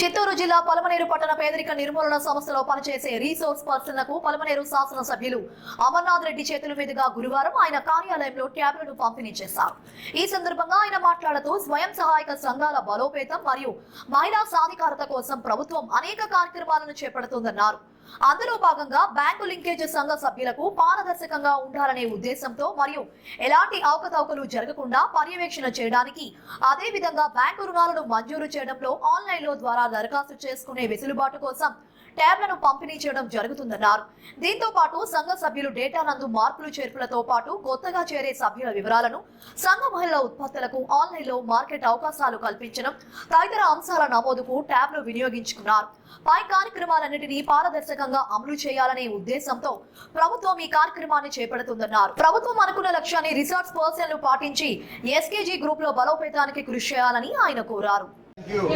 చిత్తూరు జిల్లా పలమనేరు పట్టణ పేదరిక నిర్మూలన సంస్థలో పనిచేసే రీసోర్స్ పర్సన్లకు పలమనేరు శాసన సభ్యులు అమర్నాథ్ రెడ్డి చేతుల మీదుగా గురువారం ఆయన కార్యాలయంలో ట్యాబ్లను పంపిణీ చేశారు. ఈ సందర్భంగా ఆయన మాట్లాడుతూ స్వయం సహాయక సంఘాల బలోపేతం మరియు మహిళా సాధికారత కోసం ప్రభుత్వం అనేక కార్యక్రమాలను చేపడుతుందన్నారు. అందులో భాగంగా బ్యాంకు లింకేజ్ సంఘ సభ్యులకు పారదర్శకంగా ఉండాలనే ఉద్దేశంతో మరియు ఎలాంటి అవకతవకలు జరగకుండా పర్యవేక్షణ చేయడానికి అదే విధంగా బ్యాంకు రుణాలను మంజూరు చేయడంలో ఆన్లైన్లో ద్వారా దరఖాస్తు చేసుకునే వెసులుబాటు కోసం ట్యాబ్లను పంపిణీ చేయడం జరుగుతుందన్నారు. దీంతో పాటు సంఘ సభ్యులు డేటా నందు మార్పులు చేర్పులతో పాటు కొత్తగా చేరే సభ్యుల వివరాలను సంఘ మహిళల ఉత్పత్తులకు ఆన్లైన్లో మార్కెట్ అవకాశాలు కల్పించడం తదితర అంశాల నమోదుకు ట్యాబ్లు వినియోగించుకున్నారు. పై కార్యక్రమాలన్నింటినీ పారదర్శకంగా అమలు చేయాలనే ఉద్దేశంతో ప్రభుత్వం ఈ కార్యక్రమాన్ని చేపడుతుందన్నారు. ప్రభుత్వం అనుకున్న లక్ష్యాన్ని రిసార్ట్స్ పర్సన్లు పాటించి ఎస్కేజీ గ్రూప్లో బలోపేతానికి కృషి చేయాలని ఆయన కోరారు. Thank you.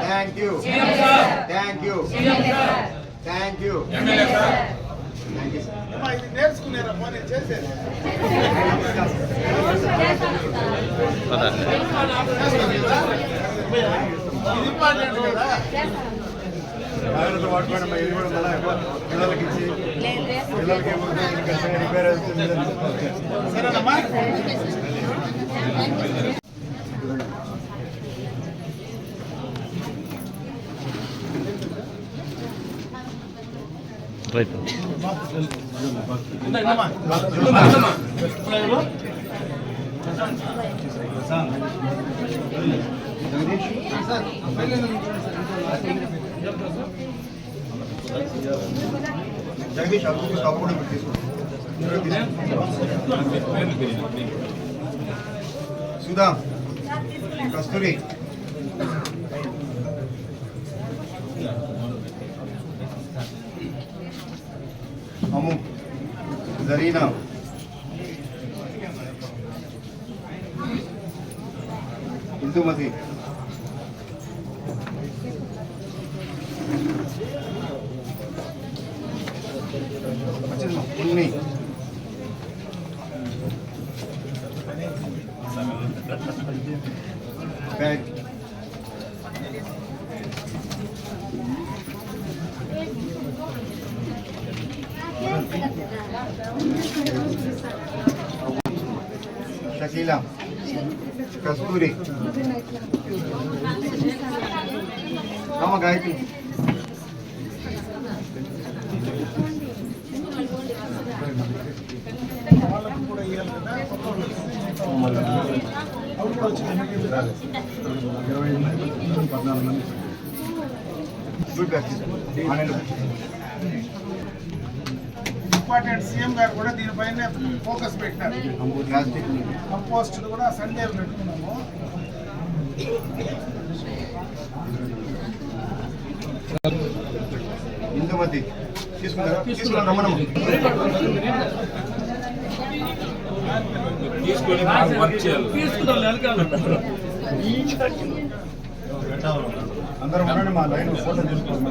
Thank you. Thank you. Thank you. sir. అమ్మా, ఇది నేర్చుకునేరమ్మా నేను చేసేది ఇది ఇంపార్టెంట్ కదా అమ్మా, ఇది కూడా మళ్ళా పిల్లలకి ఇచ్చి పిల్లలకి రిపేర్ అవుతుంది సరేనమ్మా రైట్ జగదీష్ అప్పుడు స్టాప్ కూడా తీసుకోండి. సుధా కస్తూరి अमुक जरीना इंदुमती షకీలా కస్తూరి రామ గాయత్రి కొత్త వాళ్ళకి. ఇంపార్టెంట్ సీఎం గారు కూడా దీనిపైన ఫోకస్ ప్లాస్టిక్ కంపోస్ట్ కూడా సండే పెట్టుకున్నాము. ఇందుమతి తీసుకుంటారా? తీసుకున్నాం రమ్మనమ్మ. తీసుకొని మనం వర్క్ చేయాలి. అందరం ఉండండి మా లైన్ ఫోటో తీసుకోండి.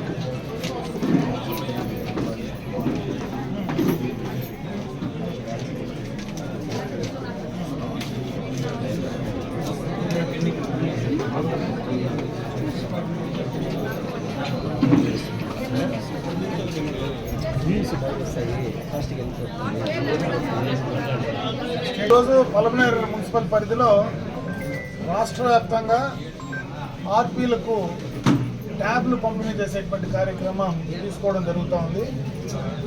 ఈరోజు పలమనేరు మున్సిపల్ పరిధిలో రాష్ట్ర వ్యాప్తంగా ఆర్పీలకు ట్యాబ్లు పంపిణీ చేసేటువంటి కార్యక్రమం తీసుకోవడం జరుగుతూ ఉంది.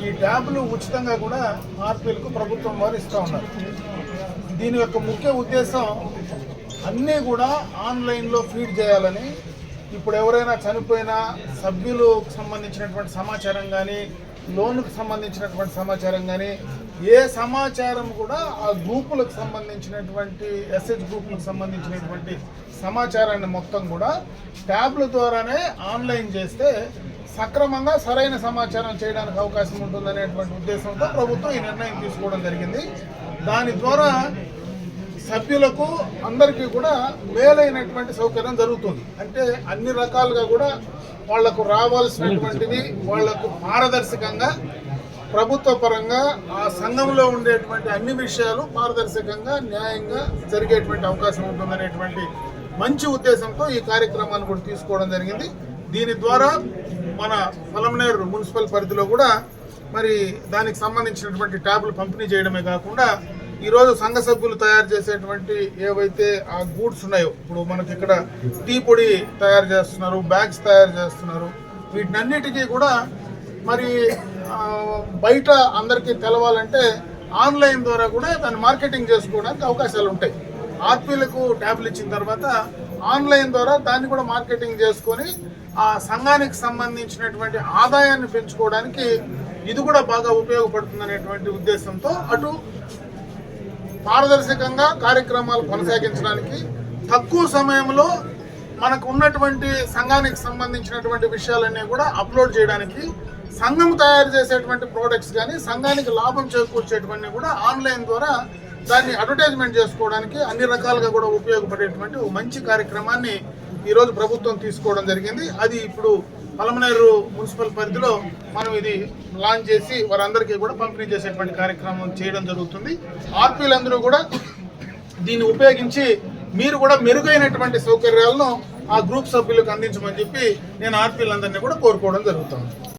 ఈ ట్యాబ్లు ఉచితంగా కూడా ఆర్పీలకు ప్రభుత్వం వారు ఇస్తూ ఉన్నారు. దీని యొక్క ముఖ్య ఉద్దేశం అన్నీ కూడా ఆన్లైన్లో ఫీడ్ చేయాలని. ఇప్పుడు ఎవరైనా చనిపోయిన సభ్యులకు సంబంధించినటువంటి సమాచారం కానీ లోన్కు సంబంధించినటువంటి సమాచారం కానీ ఏ సమాచారం కూడా ఆ గ్రూపులకు సంబంధించినటువంటి ఎస్హెచ్ గ్రూపులకు సంబంధించినటువంటి సమాచారాన్ని మొత్తం కూడా ట్యాబ్ల ద్వారానే ఆన్లైన్ చేస్తే సక్రమంగా సరైన సమాచారం చేయడానికి అవకాశం ఉంటుందనేటువంటి ఉద్దేశంతో ప్రభుత్వం ఈ నిర్ణయం తీసుకోవడం జరిగింది. దాని ద్వారా సభ్యులకు అందరికీ కూడా మేలైనటువంటి సౌకర్యం జరుగుతుంది. అంటే అన్ని రకాలుగా కూడా వాళ్ళకు రావాల్సినటువంటివి వాళ్ళకు పారదర్శకంగా ప్రభుత్వ పరంగా ఆ సంఘంలో ఉండేటువంటి అన్ని విషయాలు పారదర్శకంగా న్యాయంగా జరిగేటువంటి అవకాశం ఉంటుందనేటువంటి మంచి ఉద్దేశంతో ఈ కార్యక్రమాన్ని కూడా తీసుకోవడం జరిగింది. దీని ద్వారా మన పొలంనేరు మున్సిపల్ పరిధిలో కూడా మరి దానికి సంబంధించినటువంటి ట్యాబ్లు పంపిణీ చేయడమే కాకుండా ఈరోజు సంఘ సభ్యులు తయారు చేసేటువంటి ఏవైతే ఆ గూడ్స్ ఉన్నాయో ఇప్పుడు మనకి ఇక్కడ టీ పొడి తయారు చేస్తున్నారు బ్యాగ్స్ తయారు చేస్తున్నారు వీటినన్నిటికీ కూడా మరి బయట అందరికీ తెలవాలంటే ఆన్లైన్ ద్వారా కూడా దాన్ని మార్కెటింగ్ చేసుకోవడానికి అవకాశాలు ఉంటాయి. ఆర్పీలకు ట్యాబ్లు ఇచ్చిన తర్వాత ఆన్లైన్ ద్వారా దాన్ని కూడా మార్కెటింగ్ చేసుకొని ఆ సంఘానికి సంబంధించినటువంటి ఆదాయాన్ని పెంచుకోవడానికి ఇది కూడా బాగా ఉపయోగపడుతుందనేటువంటి ఉద్దేశంతో అటు పారదర్శకంగా కార్యక్రమాలు కొనసాగించడానికి తక్కువ సమయంలో మనకు ఉన్నటువంటి సంఘానికి సంబంధించినటువంటి విషయాలన్నీ కూడా అప్లోడ్ చేయడానికి సంఘం తయారు చేసేటువంటి ప్రోడక్ట్స్ కానీ సంఘానికి లాభం చేకూర్చేటువంటి కూడా ఆన్లైన్ ద్వారా దాన్ని అడ్వర్టైజ్మెంట్ చేసుకోవడానికి అన్ని రకాలుగా కూడా ఉపయోగపడేటువంటి మంచి కార్యక్రమాన్ని ఈరోజు ప్రభుత్వం తీసుకోవడం జరిగింది. అది ఇప్పుడు పలమనేరు మున్సిపల్ పరిధిలో మనం ఇది లాంచ్ చేసి వారందరికీ కూడా పంపిణీ చేసేటువంటి కార్యక్రమం చేయడం జరుగుతుంది. ఆర్పీలందరూ కూడా దీన్ని ఉపయోగించి మీరు కూడా మెరుగైనటువంటి సౌకర్యాలను ఆ గ్రూప్ సభ్యులకు అందించమని చెప్పి నేను ఆర్పీలందరినీ కూడా కోరుకోవడం జరుగుతుంది.